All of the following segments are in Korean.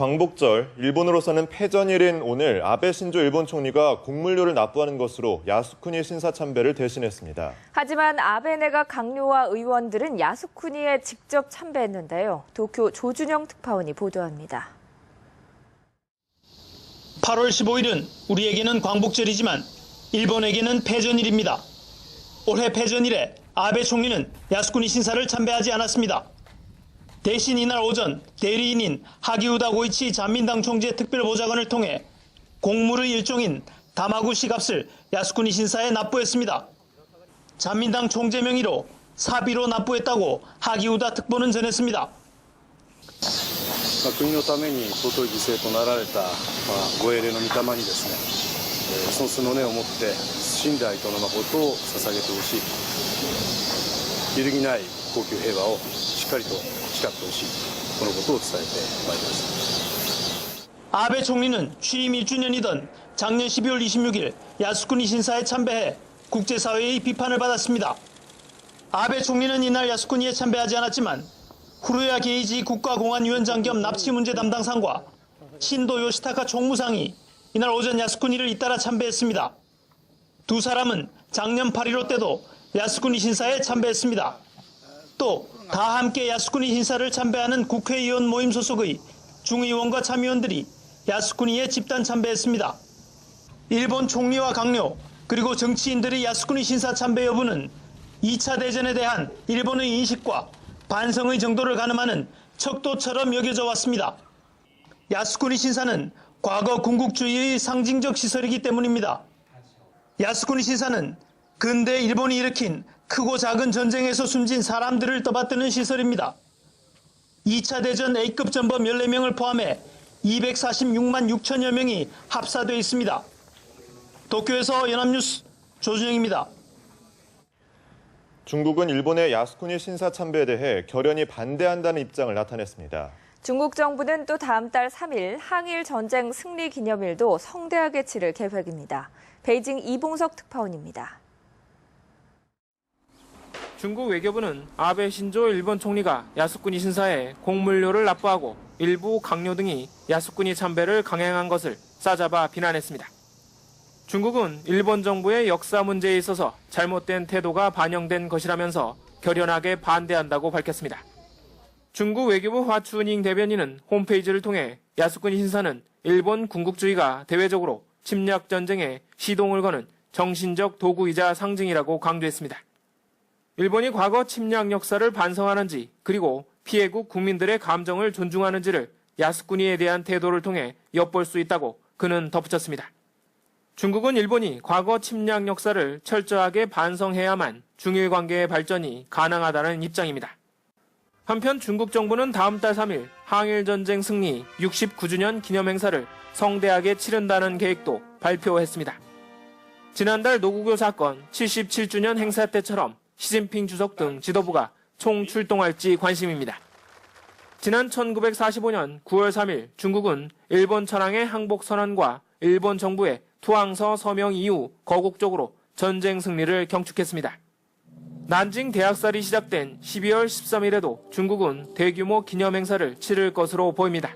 광복절, 일본으로서는 패전일인 오늘 아베 신조 일본 총리가 곡물료를 납부하는 것으로 야스쿠니 신사 참배를 대신했습니다. 하지만 아베 내각 강요와 의원들은 야스쿠니에 직접 참배했는데요. 도쿄 조준영 특파원이 보도합니다. 8월 15일은 우리에게는 광복절이지만 일본에게는 패전일입니다. 올해 패전일에 아베 총리는 야스쿠니 신사를 참배하지 않았습니다. 대신 이날 오전 대리인인 하기우다 고이치 잔민당 총재 특별보좌관을 통해 공물의 일종인 다마구시 값을 야스쿠니 신사에 납부했습니다. 잔민당 총재 명의로 사비로 납부했다고 하기우다 특보는 전했습니다. まあ国のために尊い犠牲となられた、まあ、ご英霊の御霊にですね、えーその素の根を持って信で愛との誠を捧げてほしい 揺るぎない高級平和をしっかりと誓ってほしいこのことを伝えてまいりました 아베 총리는 취임 1주년이던 작년 12월 26일 야스쿠니 신사에 참배해 국제사회의 비판을 받았습니다. 아베 총리는 이날 야스쿠니에 참배하지 않았지만 후루야 게이지 국가공안위원장 겸 납치 문제 담당상과 신도 요시타카 총무상이 이날 오전 야스쿠니를 잇따라 참배했습니다. 두 사람은 작년 8.15 때도 야스쿠니 신사에 참배했습니다. 또 다 함께 야스쿠니 신사를 참배하는 국회의원 모임 소속의 중의원과 참의원들이 야스쿠니에 집단 참배했습니다. 일본 총리와 강요 그리고 정치인들의 야스쿠니 신사 참배 여부는 2차 대전에 대한 일본의 인식과 반성의 정도를 가늠하는 척도처럼 여겨져 왔습니다. 야스쿠니 신사는 과거 군국주의의 상징적 시설이기 때문입니다. 야스쿠니 신사는 근대 일본이 일으킨 크고 작은 전쟁에서 숨진 사람들을 떠받드는 시설입니다. 2차 대전 A급 전범 14명을 포함해 246만 6천여 명이 합사되어 있습니다. 도쿄에서 연합뉴스 조준영입니다. 중국은 일본의 야스쿠니 신사 참배에 대해 결연히 반대한다는 입장을 나타냈습니다. 중국 정부는 또 다음 달 3일 항일 전쟁 승리 기념일도 성대하게 치를 계획입니다. 베이징 이봉석 특파원입니다. 중국 외교부는 아베 신조 일본 총리가 야스쿠니 신사에 공물료를 납부하고 일부 강요 등이 야스쿠니 참배를 강행한 것을 싸잡아 비난했습니다. 중국은 일본 정부의 역사 문제에 있어서 잘못된 태도가 반영된 것이라면서 결연하게 반대한다고 밝혔습니다. 중국 외교부 화추닝 대변인은 홈페이지를 통해 야스쿠니 신사는 일본 군국주의가 대외적으로 침략 전쟁에 시동을 거는 정신적 도구이자 상징이라고 강조했습니다. 일본이 과거 침략 역사를 반성하는지 그리고 피해국 국민들의 감정을 존중하는지를 야스쿠니에 대한 태도를 통해 엿볼 수 있다고 그는 덧붙였습니다. 중국은 일본이 과거 침략 역사를 철저하게 반성해야만 중일 관계의 발전이 가능하다는 입장입니다. 한편 중국 정부는 다음 달 3일 항일 전쟁 승리 69주년 기념 행사를 성대하게 치른다는 계획도 발표했습니다. 지난달 노구교 사건 77주년 행사 때처럼 시진핑 주석 등 지도부가 총 출동할지 관심입니다. 지난 1945년 9월 3일 중국은 일본 천황의 항복 선언과 일본 정부의 투항서 서명 이후 거국적으로 전쟁 승리를 경축했습니다. 난징 대학살이 시작된 12월 13일에도 중국은 대규모 기념 행사를 치를 것으로 보입니다.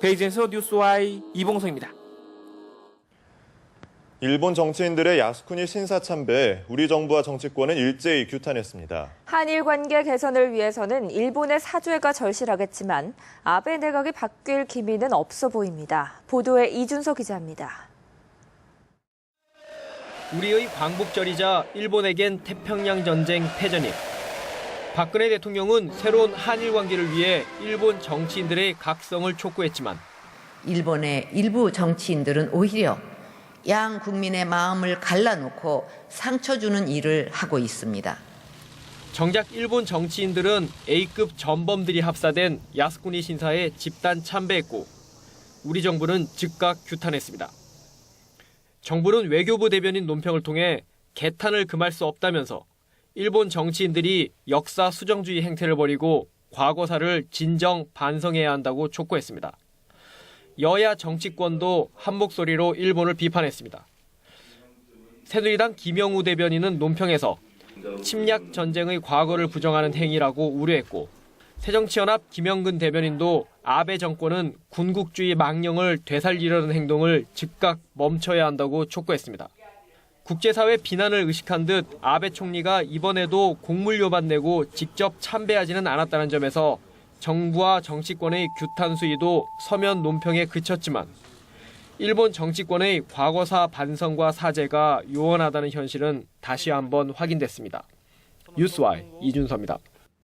베이징에서 뉴스와이 이봉성입니다. 일본 정치인들의 야스쿠니 신사 참배에 우리 정부와 정치권은 일제히 규탄했습니다. 한일 관계 개선을 위해서는 일본의 사죄가 절실하겠지만 아베 내각이 바뀔 기미는 없어 보입니다. 보도에 이준석 기자입니다. 우리의 광복절이자 일본에겐 태평양 전쟁 패전일. 박근혜 대통령은 새로운 한일 관계를 위해 일본 정치인들의 각성을 촉구했지만 일본의 일부 정치인들은 오히려 양 국민의 마음을 갈라놓고 상처 주는 일을 하고 있습니다. 정작 일본 정치인들은 A급 전범들이 합사된 야스쿠니 신사에 집단 참배했고 우리 정부는 즉각 규탄했습니다. 정부는 외교부 대변인 논평을 통해 개탄을 금할 수 없다면서 일본 정치인들이 역사 수정주의 행태를 벌이고 과거사를 진정 반성해야 한다고 촉구했습니다. 여야 정치권도 한 목소리로 일본을 비판했습니다. 새누리당 김영우 대변인은 논평에서 침략 전쟁의 과거를 부정하는 행위라고 우려했고 새정치연합 김영근 대변인도 아베 정권은 군국주의 망령을 되살리려는 행동을 즉각 멈춰야 한다고 촉구했습니다. 국제사회 비난을 의식한 듯 아베 총리가 이번에도 공물료만 내고 직접 참배하지는 않았다는 점에서 정부와 정치권의 규탄 수위도 서면 논평에 그쳤지만 일본 정치권의 과거사 반성과 사죄가 요원하다는 현실은 다시 한번 확인됐습니다. 뉴스와이 이준서입니다.